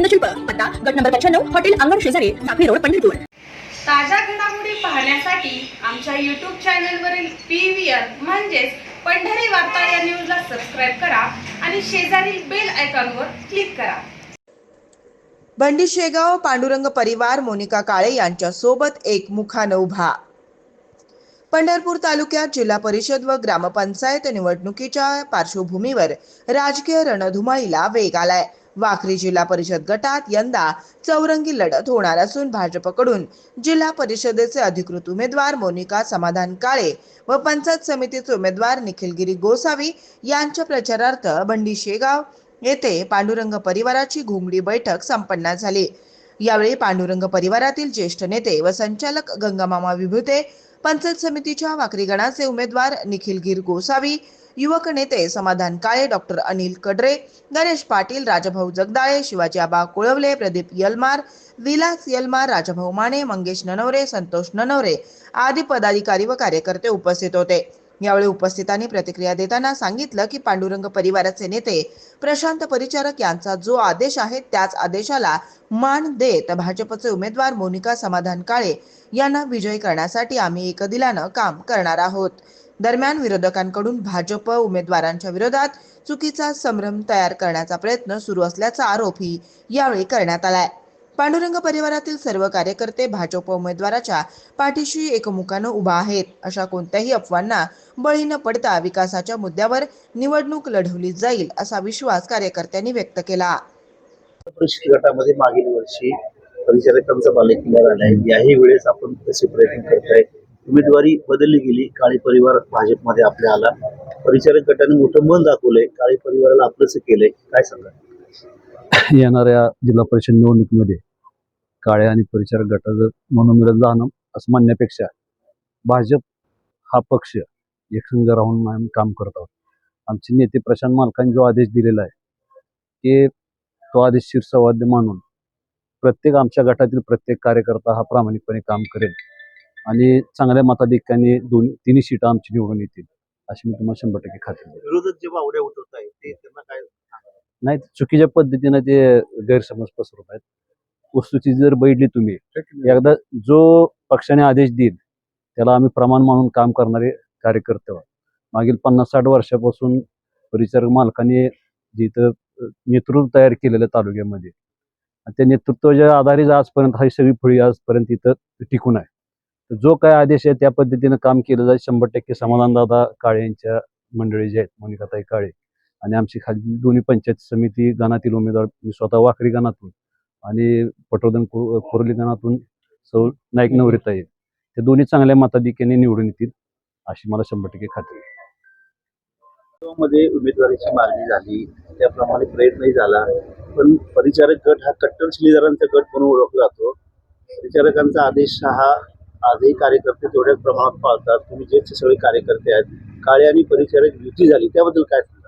गोविंद शिल्प पत्ता गट नंबर पंच्याण्णव हॉटेल अंगण शेजारी साखळी रोड पंढरपूर. ताज्या घडामोडी पाहण्यासाठी आमच्या यूट्यूब चॅनलवरील पी व्ही आर म्हणजेच पंढरी वार्ता या न्यूजला सबस्क्राईब करा आणि शेजारील बेल आयकॉनवर क्लिक करा. बंडी शेगाव पांडुरंग परिवार मोनिका काळे यांच्या सोबत एक मुखानं उभा. पंढरपूर तालुक्यात जिल्हा परिषद व ग्रामपंचायत निवडणुकीच्या पार्श्वभूमीवर राजकीय रणधुमाळीला वेग आलाय. वाखरी जिल्हा परिषद गटात यंदा चौरंगी लढत होणार असून भाजपकडून जिल्हा परिषदेचे अधिकृत उमेदवार मोनिका समाधान काळे व पंचायत समितीचे उमेदवार निखिलगिरी गोसावी यांच्या प्रचारार्थ बंडी शेगाव येथे पांडुरंग परिवाराची घोंगडी बैठक संपन्न झाली. यावेळी पांडुरंग परिवारातील ज्येष्ठ नेते व संचालक गंगामामा विभूते पंचायत समितीच्या वाकरी गणाचे उमेदवार निखिलगीर गोसावी युवक नेते समाधान काळे डॉक्टर अनिल कडरे गणेश पाटील राजभाऊ जगदाळे शिवाजी आबा कोळवले प्रदीप यलमार विलास यलमार राजभाऊ माने मंगेश ननवरे संतोष ननवरे आदी पदाधिकारी व कार्यकर्ते उपस्थित होते. यावेळी उपस्थितांनी प्रतिक्रिया देताना सांगितलं की पांडुरंग परिवाराचे नेते प्रशांत परिचारक यांचा जो आदेश आहे त्याच आदेशाला मान देत भाजपचे उमेदवार मोनिका समाधान काळे यांना विजयी करण्यासाठी आम्ही एकदिलानं काम करणार आहोत. दरम्यान विरोधकांकडून भाजप उमेदवारांच्या विरोधात चुकीचा संभ्रम तयार करण्याचा प्रयत्न सुरू असल्याचा आरोपही यावेळी करण्यात आलाय. पांडुरंग परिवारातील सर्व कार्यकर्ते भाजप उमेदवाराच्या पाठीशी एकमुखानं उभा आहेत. अशा कोणत्याही अफवांना बळी न पडता विकासाच्या मुद्द्यावर निवडणूक लढवली जाईल असा विश्वास कार्यकर्त्यांनी व्यक्त केला. गटामध्ये मागील वर्षी परिचारकांचा बालेकिल्ला याही वेळेस आपण तसे प्रयत्न करताय. उमेदवारी बदलली गेली. काळी परिवार भाजपमध्ये आपल्या आला. परिचारक गटाने मोठं मन दाखवलंय. काळी परिवाराला आपलंच केलंय. काय सांगा येणाऱ्या जिल्हा परिषद निवडणुकीमध्ये काळ्या आणि परिचारक गटाचं मनोमिलन जाणं असं म्हणण्यापेक्षा भाजप हा पक्ष एकसंघ राहून आम्ही काम करत आहोत. आमचे नेते प्रशांत मालकांनी जो आदेश दिलेला आहे ते तो आदेश शीर्षवाद्य मानून प्रत्येक आमच्या गटातील प्रत्येक कार्यकर्ता हा प्रामाणिकपणे काम करेल आणि चांगल्या मताधिक्याने दोन तिन्ही सीटं आमची निवडून येतील अशी मी तुम्हाला शंभर टक्के खात्री. विरोधक जेव्हा आवड्या उठवत आहे ते त्यांना काय नाही चुकीच्या पद्धतीनं ते गैरसमज पसरवत आहेत वस्तूची जर बघितली तुम्ही एकदा जो पक्षाने आदेश देईल त्याला आम्ही प्रमाण मानून काम करणारे कार्यकर्ते आहोत. मागील पन्नास साठ वर्षापासून परिसर मालकाने जिथं नेतृत्व तयार केलेलं तालुक्यामध्ये आणि त्या नेतृत्वाच्या आधारेच आजपर्यंत ही सगळी फळी आजपर्यंत इथं टिकून आहे. तर जो काय आदेश आहे त्या पद्धतीनं काम केलं जाईल. शंभर टक्के समाधानदादा काळे यांच्या मंडळी जे आहेत मोनिकाताई काळे आणि आमची खाली दोन्ही पंचायत समिती गणातील उमेदवार मी स्वतः वाखरी गणातून आणि पटवर्धन को- सौ नाईक नवरीताई ते दोन्ही चांगल्या मताधिक्याने निवडून येतील अशी मला शंभर टक्के खात्री मध्ये उमेदवारीची मागणी झाली त्याप्रमाणे प्रयत्नही झाला पण परिचारक गट हा कट्टर शिलेदारांचा गट म्हणून ओळखला जातो. परिचारकांचा आदेश हा आजही कार्यकर्ते तेवढ्याच प्रमाणात पाळतात. तुम्ही जे सगळे कार्यकर्ते आहेत काळे आणि परिचारक युती झाली त्याबद्दल काय सांगा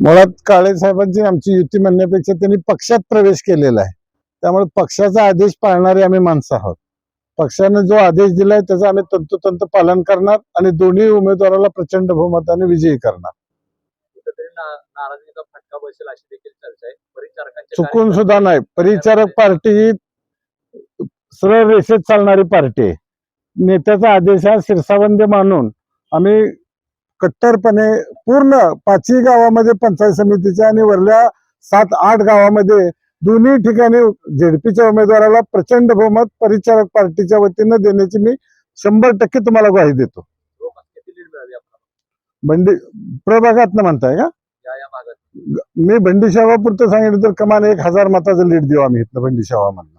मुळात काळे साहेबांची आमची युती म्हणण्यापेक्षा त्यांनी पक्षात प्रवेश केलेला आहे. त्यामुळे पक्षाचा आदेश पाळणारे आम्ही माणसं आहोत. पक्षाने जो आदेश दिलाय त्याचं आम्ही तंतोतंत पालन करणार आणि दोन्ही उमेदवाराला प्रचंड बहुमताने विजयी करणार. चुकून सुद्धा नाही. परिचारक पार्टी ही सरळ रेषेत चालणारी पार्टी आहे. नेत्याचा आदेश हा शिरसाबंदी मानून आम्ही कट्टरपणे पूर्ण पाचही गावामध्ये पंचायत समितीच्या आणि वरल्या सात आठ गावामध्ये दोन्ही ठिकाणी झेडपीच्या उमेदवाराला प्रचंड बहुमत परिचारक पार्टीच्या वतीनं देण्याची मी शंभर टक्के तुम्हाला ग्वाही देतो. भंडी बंडी प्रभागात म्हणताय का? मी भंडी पुरतं सांगितलं तर कमान एक हजार मताचं लीड देऊ आम्ही इथलं भंडी मधनं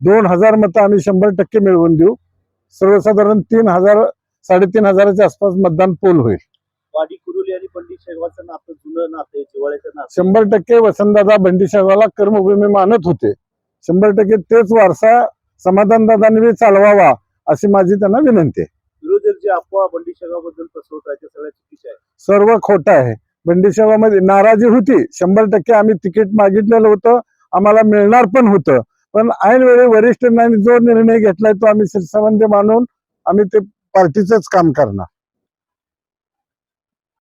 दोन हजार मतं आम्ही शंभर टक्के मिळवून देऊ. सर्वसाधारण तीन हजार साडेतीन हजाराच्या आसपास मतदान पोल होईल. वाडी कुरुली आणि पंडित शेगवाचं नातं जुनं नातं जिवाळ्याचं नातं शंभर टक्के वसंतदादा बंडीशेगावला कर्मभूमी मानत होते. शंभर टक्के तेच वारसा समाधानदादांनी चालवावा अशी माझी त्यांना विनंती आहे. विरोधक जे अफवा बंडी पसरवत सगळ्या चुकीच्या आहेत सर्व खोटं आहे. बंडीशेगावमध्ये नाराजी होती. शंभर टक्के आम्ही तिकीट मागितलेलं होतं. आम्हाला मिळणार पण होतं. पण ऐनवेळी वरिष्ठांनी जो निर्णय घेतलाय तो आम्ही शिरसावंदे मानून आम्ही ते पार्टीचंच काम करणार.